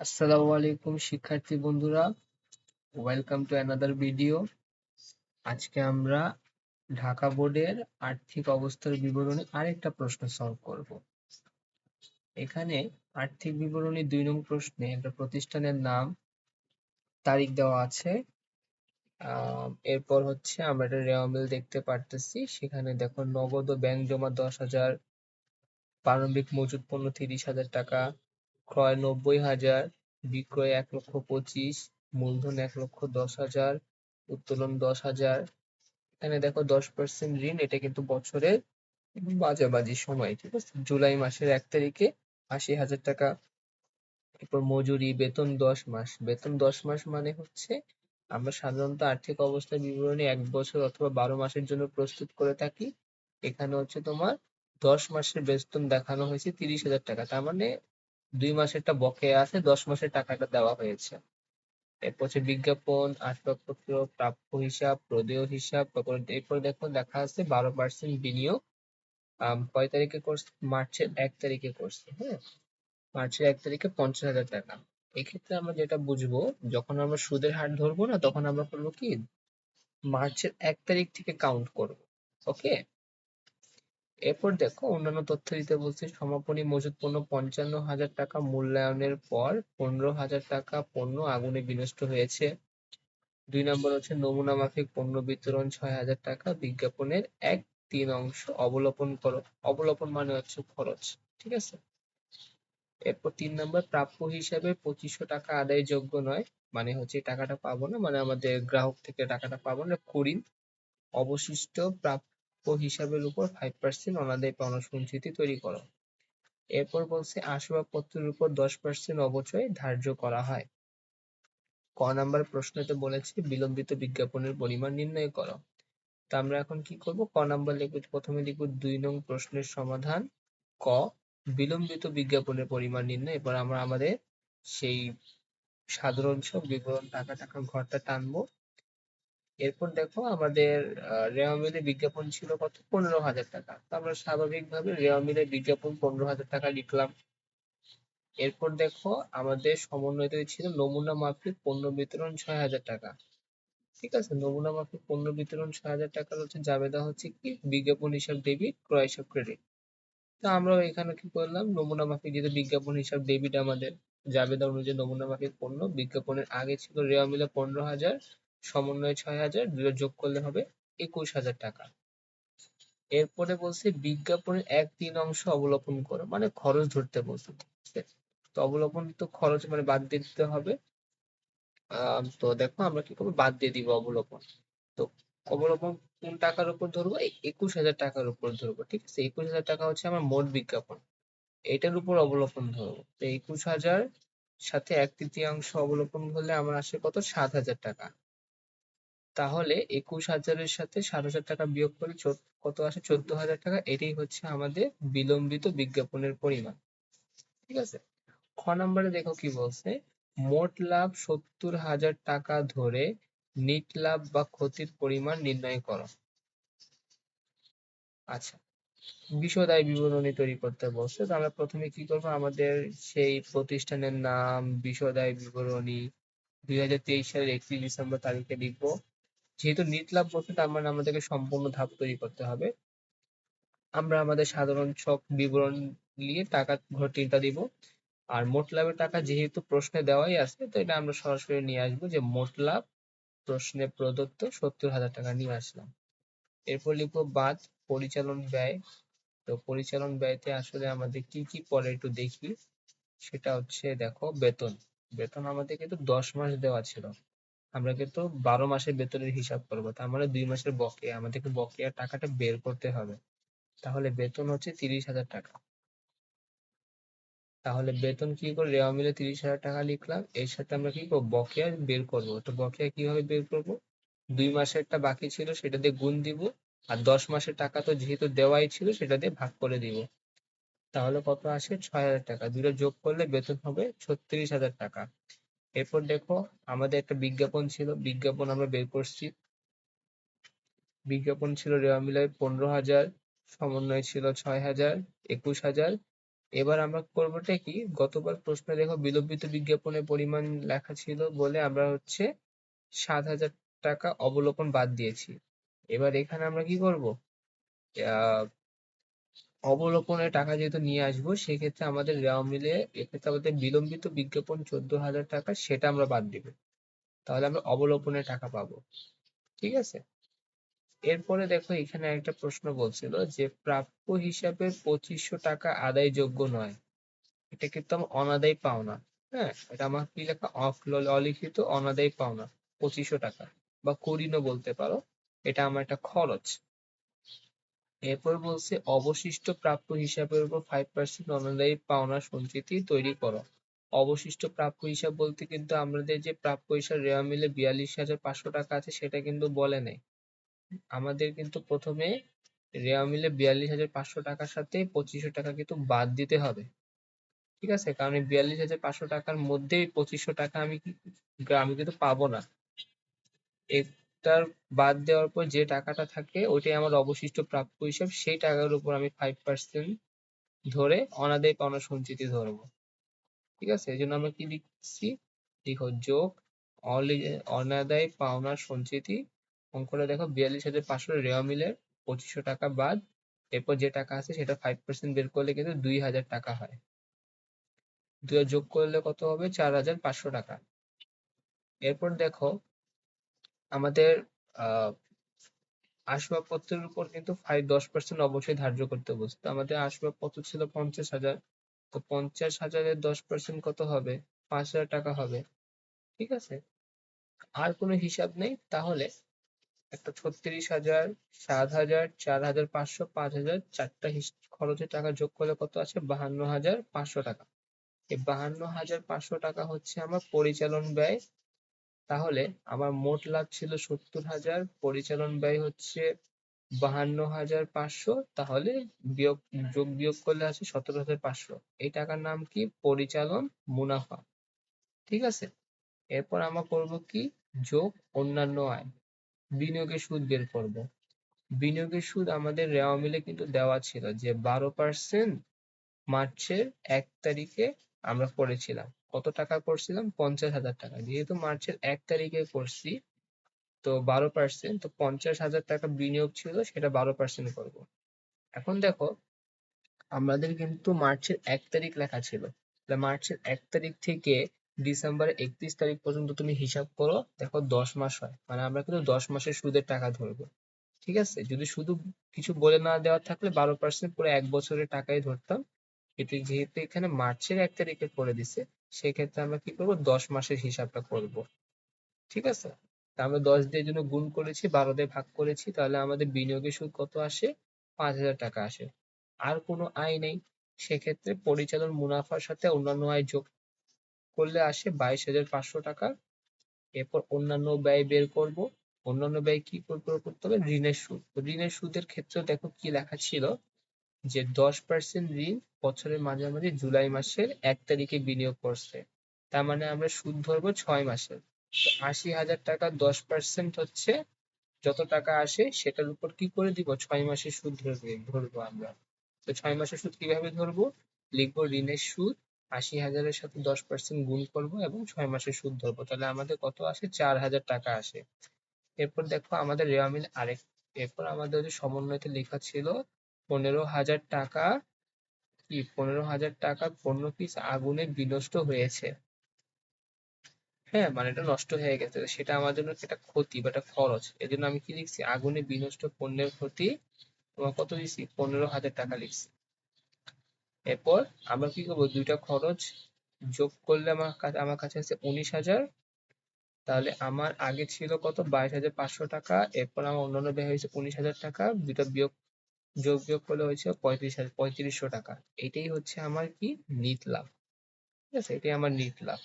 আসসালামু আলাইকুম, শিক্ষার্থী বন্ধুরা। ওয়েলকাম টু অ্যানাদার ভিডিও আজকে আমরা ঢাকা বোর্ডের আর্থিক অবস্থার বিবরণী আরেকটা প্রশ্ন সলভ করব। এখানে আর্থিক বিবরণী দুই নং প্রশ্নে একটা প্রতিষ্ঠানের নাম, তারিখ দেওয়া আছে। এরপর হচ্ছে আমরা একটা রেওয়ামিল দেখতে পারতেছি। সেখানে দেখো, নগদ ও ব্যাংক জমা দশ হাজার, প্রারম্ভিক মজুদ পণ্য তিরিশ হাজার টাকা ক্রয় নব্বই হাজার, বিক্রয় এক লক্ষ পঁচিশ, মূলধন এক লক্ষ দশ হাজার, উত্তোলন দশ হাজার। এখানে দেখো দশ পার্সেন্ট ঋণ, এটা কিন্তু বছরের মাঝামাঝি সময়, ঠিক আছে? জুলাই মাসের এক তারিখে আশি হাজার টাকা। এরপর মজুরি, বেতন দশ মাস। বেতন দশ মাস মানে হচ্ছে আমরা সাধারণত আর্থিক অবস্থার বিবরণী এক বছর অথবা বারো মাসের জন্য প্রস্তুত করে থাকি। এখানে হচ্ছে তোমার দশ মাসের বেতন দেখানো হয়েছে তিরিশ হাজার টাকা। তার মানে দুই মাসেরটা বকেয়া আছে, দশ মাসের টাকাটা দেওয়া হয়েছে। এরপর হচ্ছে বিজ্ঞাপন, আসবাবপত্র, প্রাপ্য হিসাব, প্রদেয় হিসাব এরপর দেখো দেখা আছে বারো পার্সেন্ট বিনিয়োগ। কয় তারিখে করছে মার্চের এক তারিখে করছে হ্যাঁ? মার্চের এক তারিখে পঞ্চাশ হাজার টাকা। এক্ষেত্রে আমরা যেটা বুঝব, যখন আমরা সুদের হার ধরবো না, তখন আমরা করব কি? মার্চের এক তারিখ থেকে কাউন্ট করব ওকে এরপর দেখো অন্যান্য তথ্য দিতে বলছে, সমাপনী মজুদ পণ্য পঞ্চান্ন হাজার টাকা মূল্যায়নের পর পনেরো হাজার টাকা পণ্য আগুনে বিনষ্ট হয়েছে। দুই নম্বর হচ্ছে নমুনা মাফিক পণ্য বিতরণ ছয় হাজার টাকা, বিজ্ঞাপনের এক তিন অংশ অবলোপন করো অবলোপন মানে হচ্ছে খরচ, ঠিক আছে? এরপর তিন নম্বর, প্রাপ্য হিসাবে পঁচিশশো টাকা আদায় যোগ্য নয় মানে হচ্ছে টাকাটা পাবো না মানে আমাদের গ্রাহক থেকে টাকাটা পাবো না করিম অবশিষ্ট প্রাপ্য হিসাবের উপর ফাইভ পার্সেন্ট অনাদায় পাওনা সঞ্চিতি তৈরি করো। এরপর বলছে আসবাবপত্রের উপর দশ পার্সেন্ট অবচয় ধার্য করা হয়। ক নাম্বার প্রশ্নতে বলেছে বিলম্বিত বিজ্ঞাপনের পরিমাণ নির্ণয় করো। তা আমরা এখন কি করব? ক নাম্বার লিখব প্রথমে লিখব দুই নং প্রশ্নের সমাধান। ক, বিলম্বিত বিজ্ঞাপনের পরিমাণ নির্ণয় এবার আমরা আমাদের সেই সাধারণ সব বিবরণ, টাকা টাকা, ঘরটা টানবো। এরপর দেখো আমাদের রেওয়া মিলে বিজ্ঞাপন ছিল কত? পনেরো হাজার টাকা। তো আমরা স্বাভাবিকভাবে রেওয়া মিলে বিজ্ঞাপন পনেরো হাজার টাকা লিখলাম। এরপর দেখো আমাদের সমন্বয়িত ছিল নমুনা মাফিক পণ্য বিতরণ ছয় হাজার টাকা। ঠিক আছে? নমুনা মাফিক পণ্য বিতরণ ছয় হাজার টাকার হচ্ছে জাবেদা হচ্ছে কি? বিজ্ঞাপন হিসাব ডেবিট, ক্রয় হিসাব ক্রেডিট। তো আমরা এখানে কি করলাম? নমুনা মাফিক যেহেতু বিজ্ঞাপন হিসাব ডেবিট আমাদের, জাবেদা অনুযায়ী নমুনা মাফিক পণ্য বিজ্ঞাপনের আগে ছিল রেওয়া মিলে পনেরো হাজার। সমন্বয় ছয় হাজার দুটো যোগ করলে হবে একুশ হাজার টাকা। এরপরে বলছে বিজ্ঞাপনের এক তিন অংশ অবলোপন করো মানে খরচ ধরতে বলছে তো অবলোপন তো খরচ মানে বাদ দিয়ে দিতে হবে। তো দেখো আমরা কি করব? বাদ দিয়ে দিব অবলোপন তো অবলোপন কোন টাকার উপর ধরবো? একুশ হাজার টাকার উপর ধরবো, ঠিক আছে? একুশ হাজার টাকা হচ্ছে আমার মোট বিজ্ঞাপন। এটার উপর অবলোপন ধরবো। তো একুশ হাজার সাথে এক তৃতীয়াংশ অবলোপন হলে আমার আসে কত? সাত হাজার টাকা। তাহলে একুশ হাজারের সাথে সাত হাজার টাকা বিয়োগ করে কত আসে? চোদ্দ হাজার টাকা। এটাই হচ্ছে আমাদের বিলম্বিত বিজ্ঞাপনের পরিমাণ। ঠিক আছে? খ নম্বরে দেখো কি বলছে? মোট লাভ সত্তর হাজার টাকা ধরে নিট লাভ বা ক্ষতির পরিমাণ নির্ণয় করো। আচ্ছা বিষদায় বিবরণী তৈরি করতে বলছে। তো আমরা প্রথমে কি করব? আমাদের সেই প্রতিষ্ঠানের নাম বিষদায় বিবরণী, দুই হাজার তেইশ সালের একত্রিশ ডিসেম্বর তারিখে লিখব। যেহেতু নিট লাভ বলছে তার মানে আমাদেরকে সম্পূর্ণ ধাপ তৈরি করতে হবে। আমরা আমাদের সাধারণ ছক বিবরণ নিয়ে টাকা ঘটিটা দিব। আর মোট লাভের টাকা যেহেতু প্রশ্নে দেওয়াই আছে, তো এটা আমরা সরাসরি নিয়ে আসব যে মোট লাভ প্রশ্নে প্রদত্ত সত্তর হাজার টাকা নিয়ে আসলাম। এরপর লিখব বাদ পরিচালন ব্যয়। তো পরিচালন ব্যয়তে আসলে আমাদের কি কি পরে একটু দেখি। সেটা হচ্ছে দেখো বেতন। বেতন আমাদের কিন্তু দশ মাস দেওয়া ছিল। আমরা কিন্তু বারো মাসের বেতনের হিসাব করব। তার মানে দুই মাসের বকেয়া আমাদেরকে বকেয়া টাকাটা বের করতে হবে। তাহলে বেতন হচ্ছে তিরিশ হাজার টাকা। তাহলে বেতন কি করে? রেওয়া মিলে তিরিশ হাজার টাকা লিখলাম, এর সাথে আমরা কি করব? বকেয়া বের করব। তো বকেয়া কীভাবে বের করব? দুই মাসের মাসেরটা বাকি ছিল, সেটা দিয়ে গুণ দিব, আর দশ মাসের টাকা তো যেহেতু দেওয়াই ছিল, সেটা দিয়ে ভাগ করে দিব। তাহলে কত আসে? ছয় হাজার টাকা। দুটো যোগ করলে বেতন হবে ছত্রিশ হাজার টাকা। এরপর দেখো, আমাদের একটা বিজ্ঞাপন ছিল, বিজ্ঞাপন আমরা বের করছি। বিজ্ঞাপন ছিল রেওয়া মিলায় পনেরো হাজার, সমন্বয় ছিল ছয় হাজার, একুশ হাজার। এবার আমরা করবোটা কি, গতবার প্রশ্নে দেখো বিলম্বিত বিজ্ঞাপনের পরিমাণ লেখা ছিল বলে আমরা হচ্ছে সাত হাজার টাকা অবলোকন বাদ দিয়েছি। এবার এখানে আমরা কি করব? অবলোকনে টাকা যেহেতু নিয়ে আসব, সেক্ষেত্রে আমাদের রেওয়া মিলে এক্ষেত্রে আমাদের বিলম্বিত বিজ্ঞাপন চোদ্দ হাজার টাকা, সেটা আমরা বাদ দিব। তাহলে আমরা অবলোকনে টাকা পাবো। ঠিক আছে? এরপরে দেখো, এখানে একটা প্রশ্ন বলছিল যে, প্রাপ্য হিসাবে পঁচিশশো টাকা আদায়যোগ্য নয়। এটা কিন্তু আমার অনাদায় পাওনা হ্যাঁ এটা আমার কি লেখা? অলিখিত অনাদায় পাওনা পঁচিশশো টাকা। বা করিনও বলতে পারো। এটা আমার একটা খরচ। এরপর বলছে, অবশিষ্ট প্রাপ্য হিসাবের উপর ফাইভ পার্সেন্ট অনাদায়ী পাওনা সঞ্চিতি তৈরি করো। অবশিষ্ট প্রাপ্য হিসাব বলতে কিন্তু আমাদের যে প্রাপ্য হিসাব রেওয়া মিলে বিয়াল্লিশ হাজার পাঁচশো টাকা আছে, সেটা কিন্তু বলে নাই। আমাদের কিন্তু প্রথমে রেওয়া মিলে বিয়াল্লিশ হাজার পাঁচশো টাকার সাথে পঁচিশশো টাকা কিন্তু বাদ দিতে হবে। ঠিক আছে? কারণ এই বিয়াল্লিশ হাজার পাঁচশো টাকার মধ্যেই পঁচিশশো টাকা আমি আমি কিন্তু পাবো না। এটার বাদ দেওয়ার পর যে টাকাটা থাকে, ওইটাই আমার অবশিষ্ট প্রাপ্য হিসাব। সেই টাকার উপর আমি ফাইভ পার্সেন্ট ধরে অনাদায়ী পাওনা সঞ্চিতি ধরবো। ঠিক আছে? এই জন্য আমরা কি লিখছি? লিখো, যোগ অনাদায়ী পাওনা সঞ্চিতি। অঙ্কটা দেখো, বিয়াল্লিশ হাজার পাঁচশো রেওয়া মিলের পঁচিশশো টাকা বাদ। এরপর যে টাকা আছে, সেটা ফাইভ পার্সেন্ট বের করলে কিন্তু দুই হাজার টাকা হয়। দুই যোগ করলে কত হবে? চার হাজার পাঁচশো টাকা। এরপর দেখো আমাদের আসবাবপত্রের উপর কিন্তু ফাইভ দশ পার্সেন্ট অবশ্যই ধার্য করতে বলছে। তো আমাদের আসবাবপত্র ছিল পঞ্চাশ হাজার। তো পঞ্চাশ হাজারের দশ পার্সেন্ট কত হবে? পাঁচ হাজার টাকা হবে। ঠিক আছে? আর কোনো হিসাব নেই? তাহলে একটা ছত্রিশ হাজার, সাত হাজার, চার হাজার, পাঁচশো, পাঁচ হাজার, চারটা খরচের টাকা যোগ করলে কত আছে? বাহান্ন হাজার পাঁচশো টাকা। এই বাহান্ন হাজার পাঁচশো টাকা হচ্ছে আমার পরিচালন ব্যয় তাহলে আমার মোট লাভ ছিল সত্তর হাজার, পরিচালন ব্যয় হচ্ছে বাহান্ন হাজার পাঁচশো, তাহলে বিয়োগ, যোগ বিয়োগ করলে আছে সতেরো হাজার পাঁচশো। এই টাকার নাম কি? পরিচালন মুনাফা। ঠিক আছে? এরপর আমরা করব কি? যোগ অন্যান্য আয়। বিনিয়োগের সুদ বের করব। বিনিয়োগের সুদ আমাদের রেওয়া মিলে কিন্তু দেওয়া ছিল যে বারো পার্সেন্ট মার্চের এক তারিখে আমরা করেছিলাম। কত টাকা করছিলাম? পঞ্চাশ হাজার টাকা। যেহেতু মার্চের এক তারিখে করছি, তো বারো পার্সেন্ট তো পঞ্চাশ হাজার টাকা বিনিয়োগ ছিল, সেটা বারো পার্সেন্ট করব। এখন দেখো, আমাদের কিন্তু মার্চের এক তারিখ লেখা ছিল। মার্চের এক তারিখ থেকে ডিসেম্বরের একত্রিশ তারিখ পর্যন্ত তুমি হিসাব করো, দেখো দশ মাস হয়। মানে আমরা কিন্তু দশ মাসের সুদের টাকা ধরবো। ঠিক আছে? যদি শুধু কিছু বলে না দেওয়া থাকলে বারো পার্সেন্ট পুরো এক বছরের টাকাই ধরতাম। এটি যেহেতু এখানে মার্চের এক তারিখে করে দিছে সেক্ষেত্রে আমরা কি করব? দশ মাসের হিসাবটা করব। ঠিক আছে? আমরা দশ দিয়ে জন্য গুণ করেছি, বারো দিয়ে ভাগ করেছি, তাহলে আমাদের বিনিয়োগের সুদ কত আসে? পাঁচ হাজার টাকা আসে। আর কোনো আয় নেই। সেক্ষেত্রে পরিচালন মুনাফার সাথে অন্যান্য আয় যোগ করলে আসে বাইশ হাজার পাঁচশো টাকা। এরপর অন্যান্য ব্যয় বের করব। অন্যান্য ব্যয় কি করে করে করতে হবে? ঋণের সুদ। ঋণের সুদের ক্ষেত্রে দেখো কি লেখা ছিল? যে দশ পার্সেন্ট ঋণ বছরের মাঝামাঝি জুলাই মাসের এক তারিখে বিনিয়োগ করছে। তার মানে আমরা সুদ ধরবো ছয় মাসের। আশি হাজার টাকা দশ পার্সেন্ট হচ্ছে, যত টাকা আসে সেটার উপর কি করে দিব? ছয় মাসের সুদ ধরবে, ধরবো আমরা। তো ছয় মাসের সুদ কীভাবে ধরবো? লিখব ঋণের সুদ, আশি হাজারের সাথে দশ পার্সেন্ট গুণ করব এবং ছয় মাসের সুদ ধরবো। তাহলে আমাদের কত আসে? চার হাজার টাকা আসে। এরপর দেখো আমাদের রেওয়া মিল আরেক, এরপর আমাদের সমন্বয়তে লেখা ছিল পনেরো হাজার টাকা কি? পনেরো হাজার টাকা পণ্য পিস আগুনে বিনষ্ট হয়েছে। হ্যাঁ মানে এটা নষ্ট হয়ে গেছে। সেটা আমার জন্য একটা ক্ষতি বা একটা খরচ। এই জন্য আমি কি লিখছি? আগুনে বিনষ্ট পণ্যের ক্ষতি। তোমার কত লিখছি? পনেরো হাজার টাকা লিখছি। এরপর আমরা কি করব? দুইটা খরচ যোগ করলে আমার কাছে আমার কাছে আছে উনিশ হাজার। তাহলে আমার আগে ছিল কত? বাইশ হাজার পাঁচশো টাকা। এরপর আমার অন্যান্য ব্যয় হয়েছে উনিশ হাজার টাকা। দুটা বিয়োগ যোগ বিয়োগ করলে হয়েছে পঁয়ত্রিশ হাজার, পঁয়ত্রিশশো টাকা। এটাই হচ্ছে আমার কি? নিট লাভ। ঠিক আছে? এটাই আমার নিট লাভ।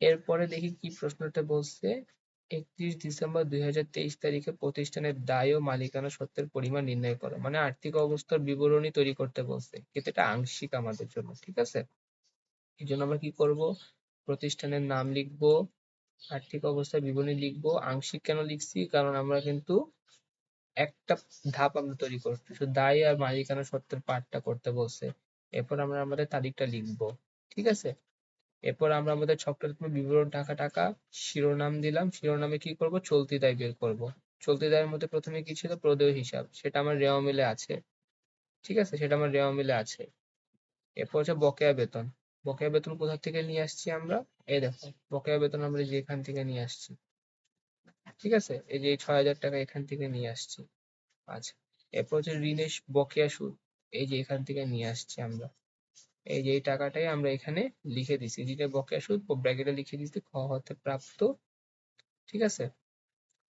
এরপরে দেখি কি প্রশ্নটা বলছে। একত্রিশ ডিসেম্বর দুই হাজার তেইশ তারিখে প্রতিষ্ঠানের দায় ও মালিকানা সত্ত্বের পরিমাণ নির্ণয় করো। মানে আর্থিক অবস্থার বিবরণী তৈরি করতে বলছে। কিন্তু এটা আংশিক আমাদের জন্য, ঠিক আছে? এই জন্য আমরা কি করব? প্রতিষ্ঠানের নাম লিখব, আর্থিক অবস্থার বিবরণী লিখব। আংশিক কেন লিখছি? কারণ আমরা কিন্তু একটা ধাপ আমরা তৈরি করছি। শুধু দায় আর মালিকানা সত্ত্বের পার্টটা করতে বলছে। এরপর আমরা আমাদের তারিখটা লিখব, ঠিক আছে? এরপর আমরা আমাদের ছকটার বিবরণ টাকা টাকা, শিরোনাম দিলাম। শিরোনামে কি করব? চলতি দায় বের করব। চলতি দায়ের মধ্যে প্রথমে কি ছিল? প্রদেয় হিসাব। সেটা আমার রেওয়া মিলে আছে। ঠিক আছে? সেটা আমার রেওয়া মিলে আছে। এরপর হচ্ছে বকেয়া বেতন। বকেয়া বেতন কোথা থেকে নিয়ে আসছি আমরা? এই দেখো, বকেয়া বেতন আমরা যেখান থেকে নিয়ে আসছি। ঠিক আছে? এই যে ছয় হাজার টাকা এখান থেকে নিয়ে আসছি। আচ্ছা এরপর হচ্ছে ঋণের বকেয়া সুদ, এই যে এখান থেকে নিয়ে আসছি আমরা। এই যে এই টাকাটাই আমরা এখানে লিখে দিছি। ঋণের বকেয়া সুদ ব্র্যাকেটে লিখে দিচ্ছি খ হতে প্রাপ্ত। ঠিক আছে?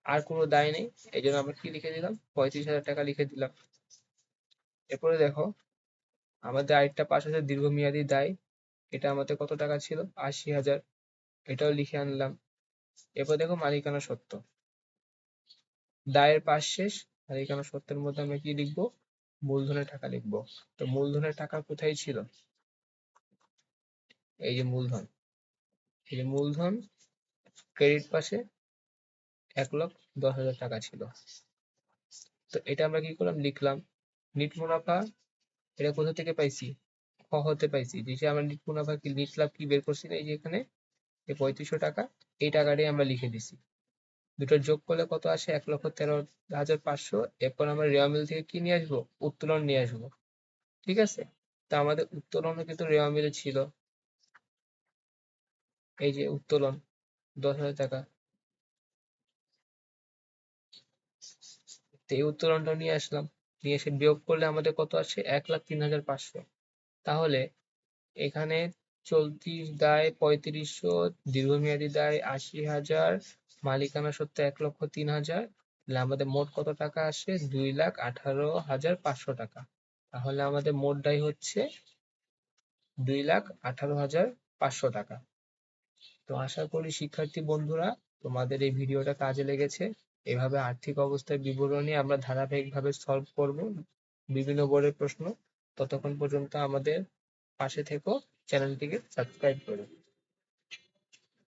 আর কোনো দায় নেই। এই জন্য আমরা কি লিখে দিলাম? পঁয়ত্রিশ হাজার টাকা লিখে দিলাম। এরপরে দেখো, আমাদের আরেকটা পাশ আছে দীর্ঘমেয়াদী দায়। এটা আমাদের কত টাকা ছিল? আশি হাজার। এটাও লিখে আনলাম। এরপর দেখো মালিকানা সত্ত্ব দায়ের পাশ শেষ। আর এখানে সত্যের মধ্যে আমরা কি লিখব? মূলধনের টাকা লিখব। তো মূলধনের টাকা কোথায় ছিল? এই যে মূলধন। এই যে মূলধন ক্রেডিট পাশে এক লক্ষ দশ হাজার টাকা ছিল। তো এটা আমরা কি করলাম? লিখলাম, নিট মুনাফা এটা কোথা থেকে পাইছি? খ হতে পাইছি। যে আমরা নিট মুনাফা কি লাভ কি বের করছি না, এই যে এখানে পঁয়ত্রিশশো টাকা, এই টাকাটাই আমরা লিখে দিছি। দুটো যোগ করলে কত আসে? এক লক্ষ তেরো হাজার পাঁচশো। এরপর আমরা রেওয়া মিল থেকে কি নিয়ে আসব? উত্তোলন নিয়ে আসব। ঠিক আছে? তা আমাদের উত্তোলনও কিন্তু রেওয়া মিলে ছিল। এই যে উত্তোলন, দশ হাজার টাকা। এই উত্তোলনটা নিয়ে আসলাম। নিয়ে এসে বিয়োগ করলে আমাদের কত আসে? এক লাখ তিন হাজার পাঁচশো। তাহলে এখানে চলতি দায় পঁয়ত্রিশশো, দীর্ঘমেয়াদী দায় আশি হাজার মালিকানা সত্ত্বে এক লক্ষ তিন হাজার, তাহলে আমাদের মোট কত টাকা আসে? দুই লাখ আঠারো হাজার পাঁচশো টাকা। তাহলে আমাদের মোট দায় হচ্ছে দুই লাখ আঠারো হাজার পাঁচশো টাকা। তো আশা করি শিক্ষার্থী বন্ধুরা, তোমাদের এই ভিডিওটা কাজে লেগেছে। এভাবে আর্থিক অবস্থার বিবরণী আমরা ধারাবাহিকভাবে সলভ করব বিভিন্ন বোর্ডের প্রশ্ন। ততক্ষণ পর্যন্ত আমাদের পাশে থেকো, চ্যানেলটিকে সাবস্ক্রাইব করো।